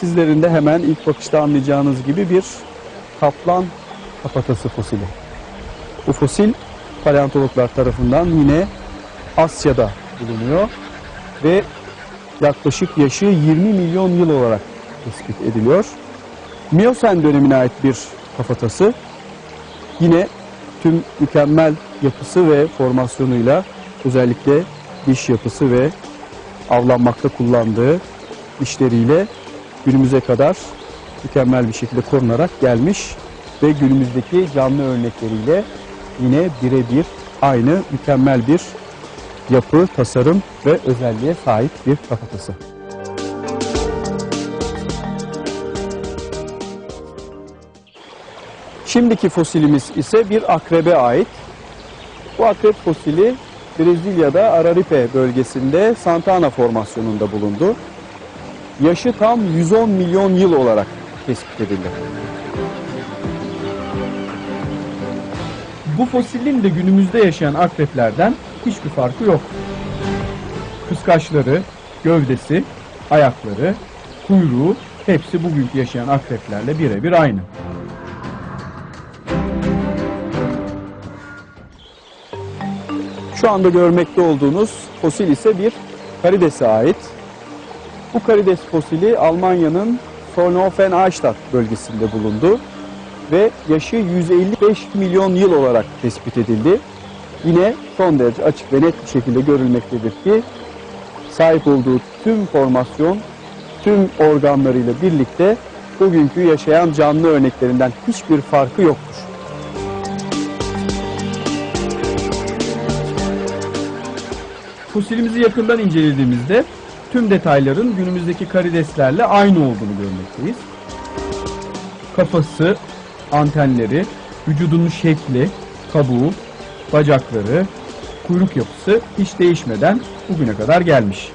sizlerin de hemen ilk bakışta anlayacağınız gibi bir kaplan kafatası fosili. Bu fosil paleontologlar tarafından yine Asya'da bulunuyor ve yaklaşık yaşı 20 milyon yıl olarak tespit ediliyor. Miyosen dönemine ait bir kafatası. Yine tüm mükemmel yapısı ve formasyonuyla özellikle diş yapısı ve avlanmakta kullandığı dişleriyle günümüze kadar mükemmel bir şekilde korunarak gelmiş ve günümüzdeki canlı örnekleriyle yine birebir aynı mükemmel bir yapı, tasarım ve özelliğe sahip bir kafatası. Şimdiki fosilimiz ise bir akrebe ait. Bu akrep fosili Brezilya'da Araripe bölgesinde Santana formasyonunda bulundu. Yaşı tam 110 milyon yıl olarak tespit edildi. Bu fosilin de günümüzde yaşayan akreplerden hiçbir farkı yok. Kıskaçları, gövdesi, ayakları, kuyruğu hepsi bugünkü yaşayan akreplerle birebir aynı. Şu anda görmekte olduğunuz fosil ise bir karidese ait. Bu karides fosili Almanya'nın Solnhofen-Eichstätt bölgesinde bulundu ve yaşı 155 milyon yıl olarak tespit edildi. Yine son derece açık ve net bir şekilde görülmektedir ki sahip olduğu tüm formasyon, tüm organlarıyla birlikte bugünkü yaşayan canlı örneklerinden hiçbir farkı yoktur. Fosilimizi yakından incelediğimizde tüm detayların günümüzdeki karideslerle aynı olduğunu görmekteyiz. Kafası, antenleri, vücudunun şekli, kabuğu, bacakları, kuyruk yapısı hiç değişmeden bugüne kadar gelmiş.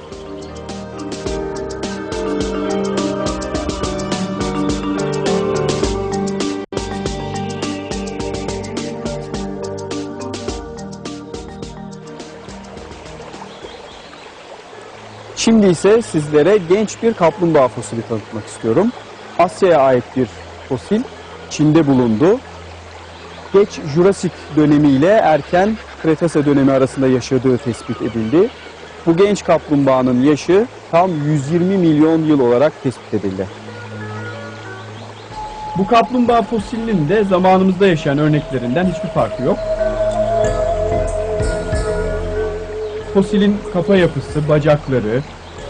İse sizlere genç bir kaplumbağa fosili tanıtmak istiyorum. Asya'ya ait bir fosil. Çin'de bulundu. Geç Jurassik dönemi ile erken Kretase dönemi arasında yaşadığı tespit edildi. Bu genç kaplumbağanın yaşı tam 120 milyon yıl olarak tespit edildi. Bu kaplumbağa fosilinin de zamanımızda yaşayan örneklerinden hiçbir farkı yok. Fosilin kafa yapısı, bacakları,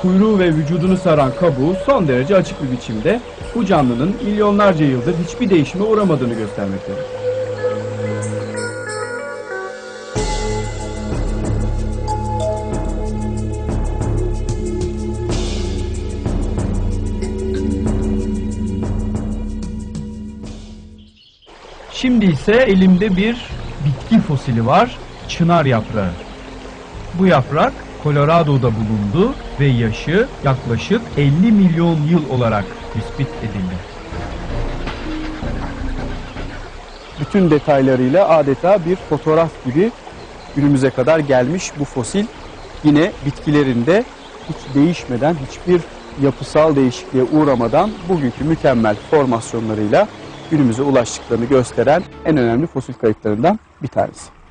kuyruğu ve vücudunu saran kabuğu son derece açık bir biçimde bu canlının milyonlarca yıldır hiçbir değişime uğramadığını göstermektedir. Şimdi ise elimde bir bitki fosili var, çınar yaprağı. Bu yaprak Colorado'da bulundu ve yaşı yaklaşık 50 milyon yıl olarak tespit edildi. Bütün detaylarıyla adeta bir fotoğraf gibi günümüze kadar gelmiş bu fosil yine bitkilerinde hiç değişmeden, hiçbir yapısal değişikliğe uğramadan bugünkü mükemmel formasyonlarıyla günümüze ulaştıklarını gösteren en önemli fosil kayıtlarından bir tanesi.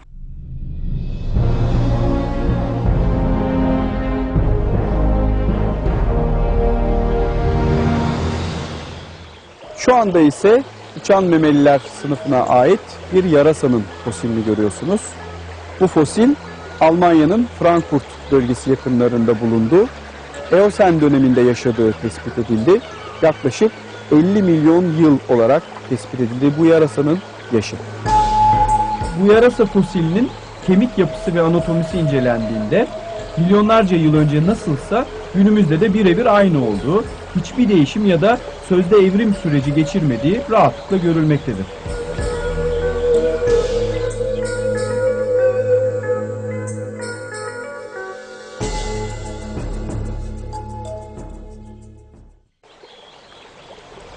Şu anda ise uçan memeliler sınıfına ait bir yarasanın fosilini görüyorsunuz. Bu fosil Almanya'nın Frankfurt bölgesi yakınlarında bulundu. Eosen döneminde yaşadığı tespit edildi. Yaklaşık 50 milyon yıl olarak tespit edildi bu yarasanın yaşı. Bu yarasa fosilinin kemik yapısı ve anatomisi incelendiğinde milyonlarca yıl önce nasılsa günümüzde de birebir aynı olduğu, hiçbir değişim ya da sözde evrim süreci geçirmediği rahatlıkla görülmektedir.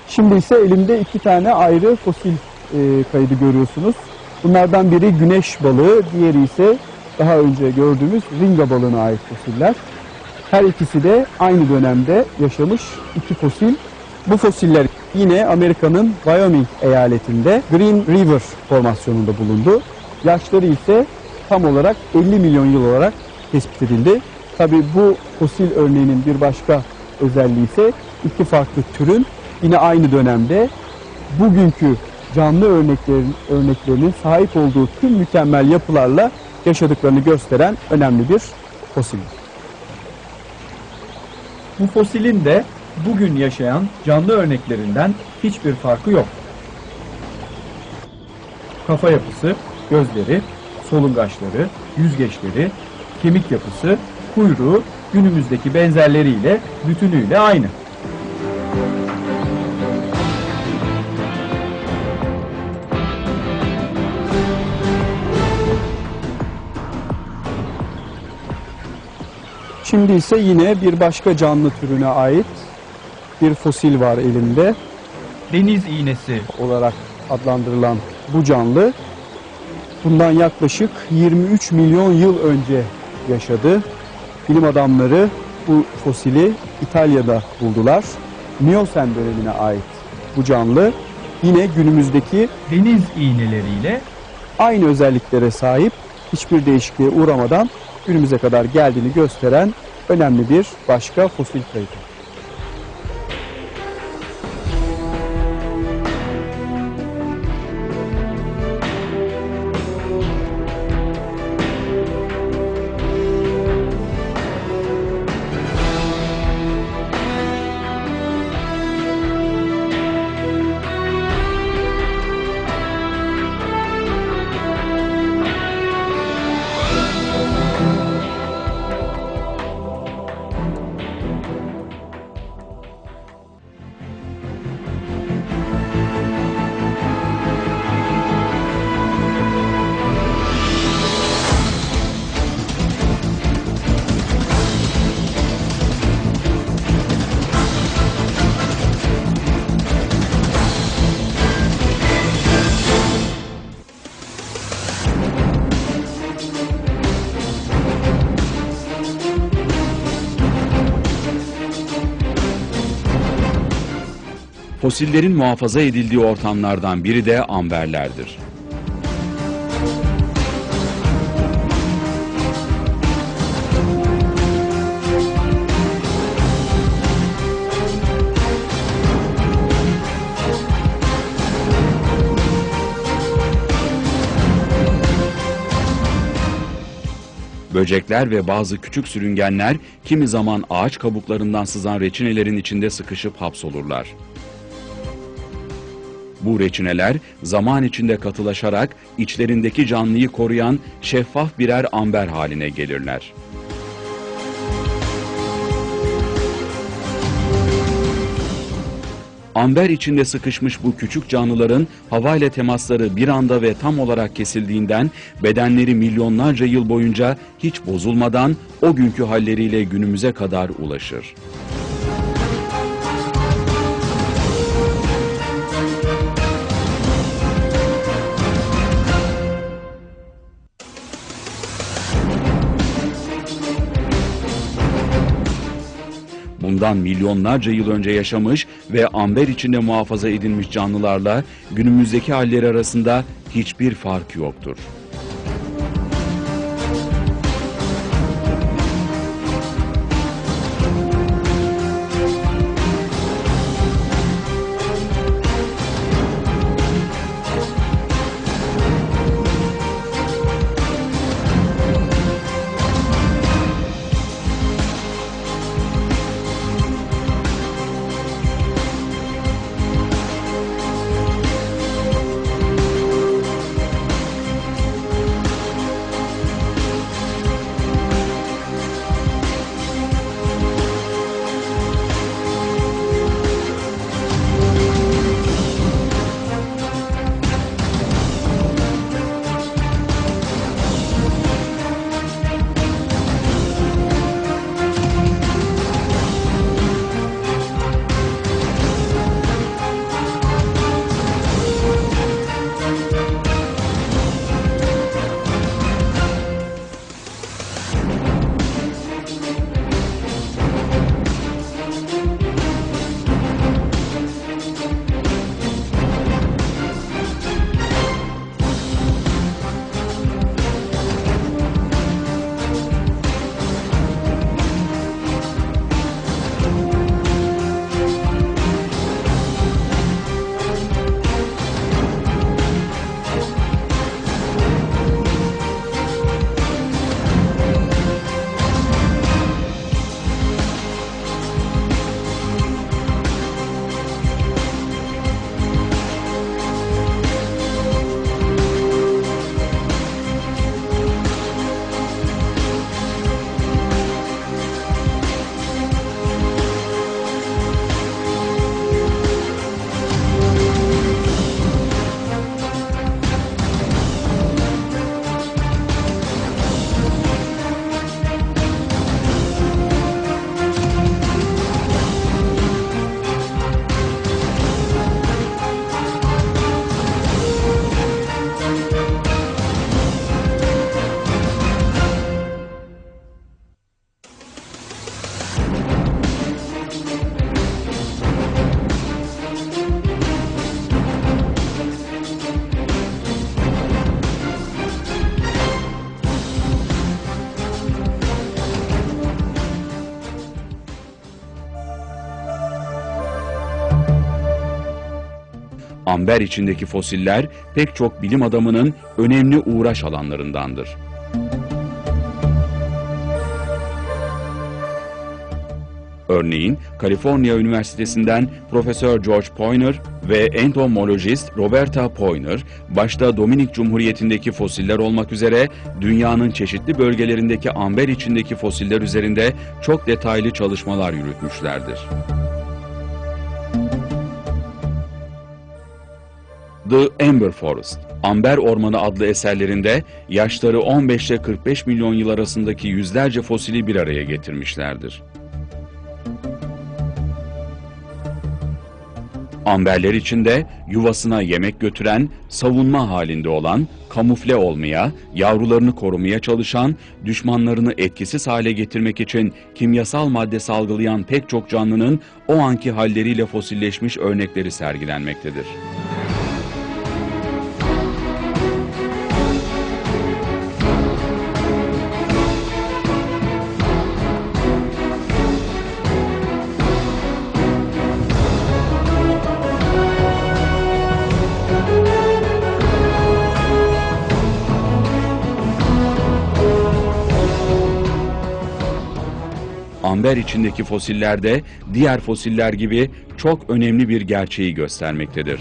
Şimdi ise elimde iki tane ayrı fosil e, kaydı görüyorsunuz. Bunlardan biri güneş balığı, diğeri ise daha önce gördüğümüz ringa balığına ait fosiller. Her ikisi de aynı dönemde yaşamış iki fosil Bu fosiller yine Amerika'nın Wyoming eyaletinde Green River formasyonunda bulundu. Yaşları ise tam olarak 50 milyon yıl olarak tespit edildi. Tabi bu fosil örneğinin bir başka özelliği ise iki farklı türün yine aynı dönemde bugünkü canlı örneklerin örneklerinin sahip olduğu tüm mükemmel yapılarla yaşadıklarını gösteren önemli bir fosil. Bu fosilin de bugün yaşayan canlı örneklerinden hiçbir farkı yok. Kafa yapısı, gözleri, solungaçları, yüzgeçleri, kemik yapısı, kuyruğu günümüzdeki benzerleriyle bütünüyle aynı. Şimdi ise yine bir başka canlı türüne ait bir fosil var elimde. Deniz iğnesi olarak adlandırılan bu canlı bundan yaklaşık 23 milyon yıl önce yaşadı. Bilim adamları bu fosili İtalya'da buldular. Miyosen dönemine ait bu canlı yine günümüzdeki deniz iğneleriyle aynı özelliklere sahip hiçbir değişikliğe uğramadan günümüze kadar geldiğini gösteren önemli bir başka fosil kayıtı. Fosillerin muhafaza edildiği ortamlardan biri de amberlerdir. Böcekler ve bazı küçük sürüngenler kimi zaman ağaç kabuklarından sızan reçinelerin içinde sıkışıp hapsolurlar. Bu reçineler zaman içinde katılaşarak içlerindeki canlıyı koruyan şeffaf birer amber haline gelirler. Amber içinde sıkışmış bu küçük canlıların havayla temasları bir anda ve tam olarak kesildiğinden bedenleri milyonlarca yıl boyunca hiç bozulmadan o günkü halleriyle günümüze kadar ulaşır. Bundan milyonlarca yıl önce yaşamış ve amber içinde muhafaza edilmiş canlılarla günümüzdeki halleri arasında hiçbir fark yoktur. Amber içindeki fosiller pek çok bilim adamının önemli uğraş alanlarındandır. Örneğin Kaliforniya Üniversitesi'nden Profesör George Poyner ve entomolojist Roberta Poyner, başta Dominik Cumhuriyeti'ndeki fosiller olmak üzere dünyanın çeşitli bölgelerindeki amber içindeki fosiller üzerinde çok detaylı çalışmalar yürütmüşlerdir. The Amber Forest, Amber Ormanı adlı eserlerinde yaşları 15 ile 45 milyon yıl arasındaki yüzlerce fosili bir araya getirmişlerdir. Amberler içinde yuvasına yemek götüren, savunma halinde olan, kamufle olmaya, yavrularını korumaya çalışan, düşmanlarını etkisiz hale getirmek için kimyasal madde salgılayan pek çok canlının o anki halleriyle fosilleşmiş örnekleri sergilenmektedir. Amber içindeki fosiller de diğer fosiller gibi çok önemli bir gerçeği göstermektedir.